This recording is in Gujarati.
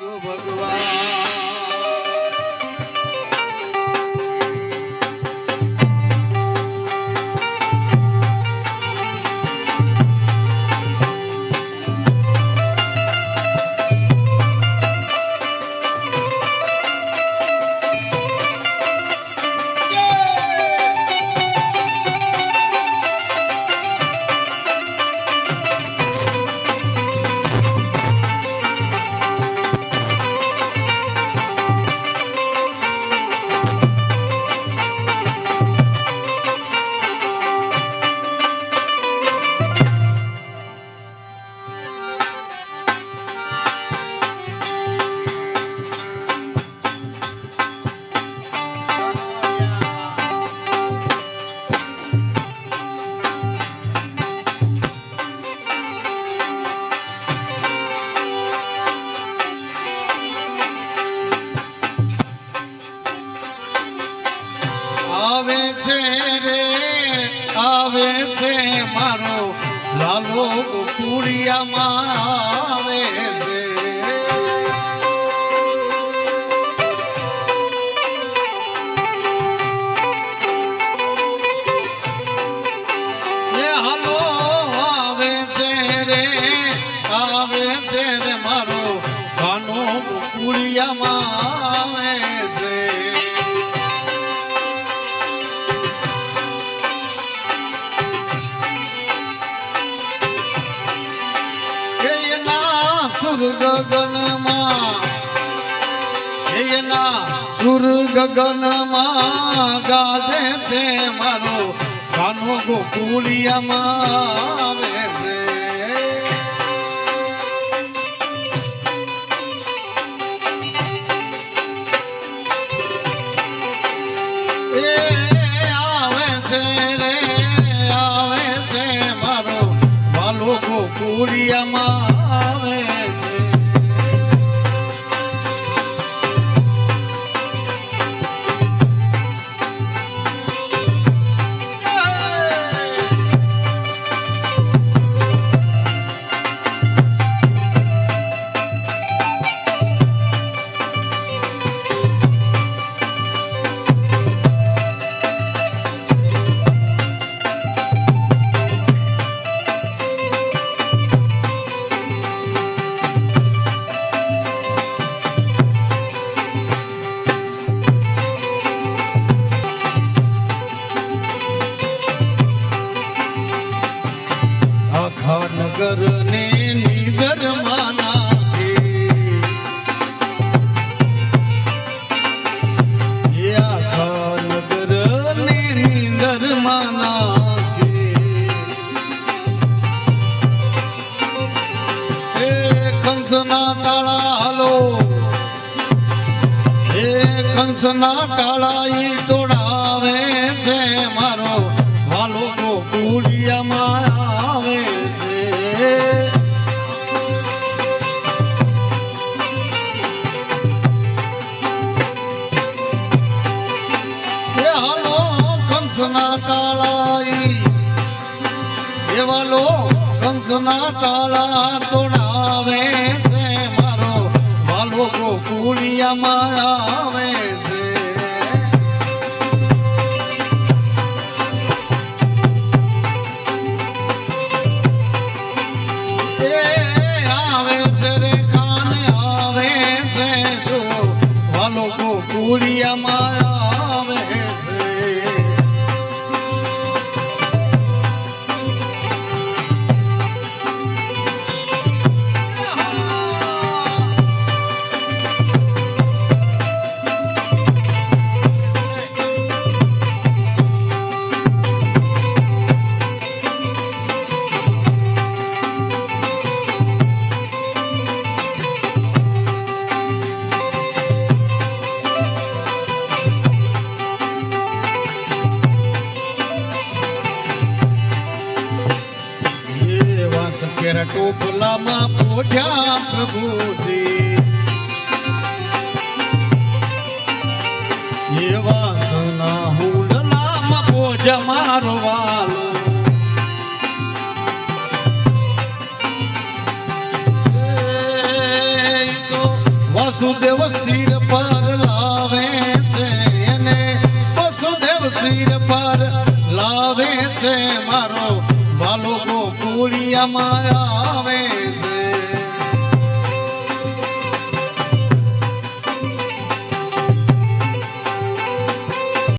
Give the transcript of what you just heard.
જો ભગવાન આવે છે મારો લાલો કુડિયામાં આવે છે. આવે છે મારો કાનો કુડિયામાં સુર ગગનમાં એના સુર ગગનમાં ગાજે છે. મારો કાનો ગોકુલિયામાં આવે છે એ નગર ને નિગર એ આખા નગર ને નિંદર એ કંસના તાળા હાલો. એ કંસના તાળા ઈ તોડાવે કંસના તાળાઈ એવા લો કંસના તાળા તોડાવે છે, મારો વાલો ગોકુળિયામાં આવે છે. આવે છે આવે છે, જો વાલો ગોકુળિયામાં વાસુદેવ શિર પર લાવે છે એને. વસુદેવ શિર પર લાવે છે મારો ગોકુળિયામાં આવે.